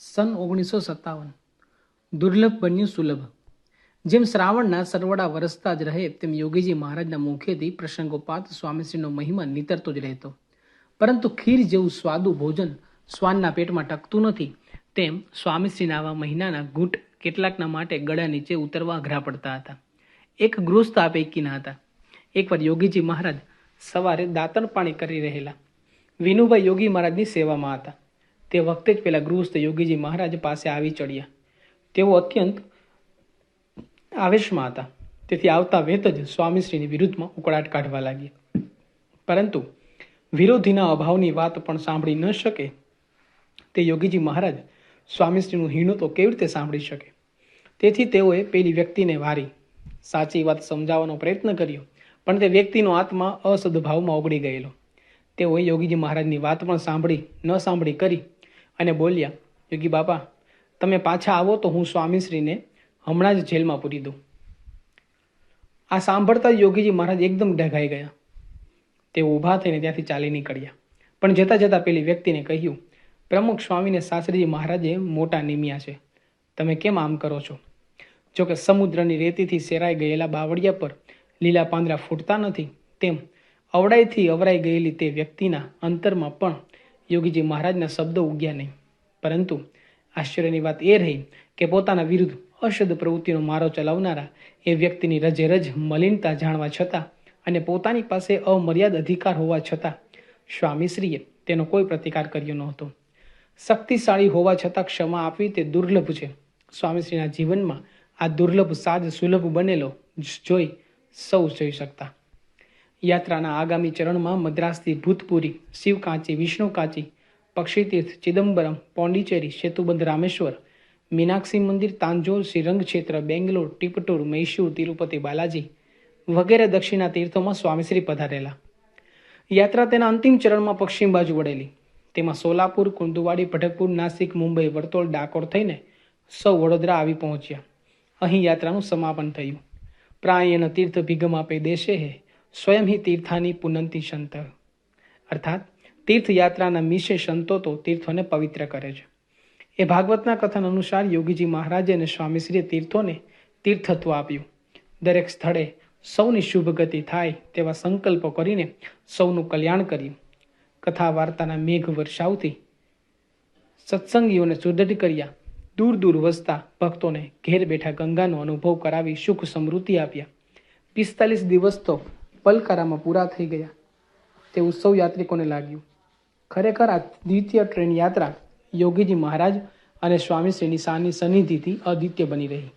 સન ઓગણીસો સત્તાવન. દુર્લભ બન્યું સુલભ. જેમ શ્રાવણના સરવડા વરસતા જ રહે, તેમ યોગીજી મહારાજના મુખેથી પ્રસંગોપાત સ્વામીશ્રીનો મહિમા નીતરતો જ રહેતો. પરંતુ ખીર જેવું સ્વાદુ ભોજન શ્વાનના પેટમાં ટકતું નથી, તેમ સ્વામીશ્રીના આવા મહિનાના ઘૂંટ કેટલાકના માટે ગળા નીચે ઉતરવા અઘરા પડતા હતા. એક ગૃહસ્થ આ પૈકીના હતા. એકવાર યોગીજી મહારાજ સવારે દાંતણ પાણી કરી રહેલા. વિનુભાઈ યોગી મહારાજની સેવામાં હતા. તે વખતે જ પેલા ગૃહસ્થ યોગીજી મહારાજ પાસે આવી ચડ્યા. તેઓ અત્યંત આવેશમાં હતા. તેથી આવતા વેત જ સ્વામીશ્રીની વિરુદ્ધમાં ઉકળાટ કાઢવા લાગ્યા. પરંતુ વિરોધીના અભાવની વાત પણ સાંભળી ન શકે તે યોગીજી મહારાજ સ્વામીશ્રીનું હીણું તો કેવી રીતે સાંભળી શકે? તેથી તેઓએ પેલી વ્યક્તિને વારી. સાચી વાત સમજાવવાનો પ્રયત્ન કર્યો, પણ તે વ્યક્તિનો આત્મા અસદભાવમાં ઓગળી ગયેલો. તેઓએ યોગીજી મહારાજની વાત પણ સાંભળી ન સાંભળી કરી અને બોલ્યા, યોગી બાપા, તમે પાછા આવો તો હું સ્વામીશ્રીને હમણાં જ જેલમાં પૂરી દઉં. આ સાંભળતા જ યોગીજી મહારાજ એકદમ ડઘાઈ ગયા. તેઓ ઊભા થઈને ત્યાંથી ચાલી નીકળ્યા. પણ જતાં જતાં પેલી વ્યક્તિને કહ્યું, પ્રમુખ સ્વામીને શાસ્ત્રીજી મહારાજે મોટા નિમ્યા છે. તમે કેમ આમ કરો છો? જો કે સમુદ્રની રેતીથી સેરાઈ ગયેલા બાવળિયા પર લીલા પાંદડા ફૂટતા નથી, તેમ અવડાઈથી અવરાઈ ગયેલી તે વ્યક્તિના અંતરમાં પણ યોગીજી મહારાજના શબ્દો ઉગ્યા નહીં. પરંતુ આશ્ચર્યની વાત એ રહી કે પોતાના વિરુદ્ધ અશુદ્ધ પ્રવૃત્તિનો મારો ચલાવનારા એ વ્યક્તિની રજે રજ મલિનતા જાણવા છતાં અને પોતાની પાસે અમર્યાદ અધિકાર હોવા છતાં સ્વામીશ્રીએ તેનો કોઈ પ્રતિકાર કર્યો નહોતો. શક્તિશાળી હોવા છતાં ક્ષમા આપવી તે દુર્લભ છે. સ્વામીશ્રીના જીવનમાં આ દુર્લભ સાજ સુલભ બનેલો જોઈ સૌ જોઈ શકતા. યાત્રાના આગામી ચરણમાં મદ્રાસથી ભૂતપુરી, શિવકાંચી, વિષ્ણુકાંચી, પક્ષીતીર્થ, ચિદમ્બરમ, પોંડિચેરી, સેતુબંધ રામેશ્વર, મીનાક્ષી મંદિર તાંજોર શ્રીરંગ ક્ષેત્ર, બેંગ્લોર ટીપટોર મૈસૂર, તિરુપતિ બાલાજી વગેરે દક્ષિણા તીર્થોમાં સ્વામીશ્રી પધારેલા. યાત્રા તેના અંતિમ ચરણમાં પશ્ચિમ બાજુ વળેલી. તેમાં સોલાપુર, કુંદુવાડી ભટકપુર નાસિક, મુંબઈ વર્તોળ ડાકોર થઈને સૌ વડોદરા આવી પહોંચ્યા. અહીં યાત્રાનું સમાપન થયું. પ્રાયણ તીર્થ ભિગમાપે દેશે હે. સ્વયં હિ તીર્થાની પુનંતી સંત. અર્થાત, તીર્થયાત્રાના મિશે સંતો તો તીર્થોને પવિત્ર કરે છે. એ ભાગવતના કથન અનુસાર યોગીજી મહારાજે અને સ્વામીશ્રીએ તીર્થોને તીર્થત્વ આપ્યું. દરેક સ્થળે સૌની શુભ ગતિ થાય તેવા સંકલ્પો કરીને સૌનું કલ્યાણ કર્યું. કથા વાર્તાના મેઘ વર્ષાવથી સત્સંગીઓને સુદૃઢ કર્યા. દૂર દૂર વસતા ભક્તોને ઘેર બેઠા ગંગાનો અનુભવ કરાવી સુખ સમૃદ્ધિ આપ્યા. પિસ્તાલીસ દિવસ તો પલકારામાં પૂરા થઈ ગયા. તે ઉત્સવ યાત્રિકોને લાગ્યું. ખરેખર આ દ્વિતીય ટ્રેન યાત્રા યોગીજી મહારાજ અને સ્વામીશ્રીની સાની સનિધિથી અદ્વિતીય બની રહી.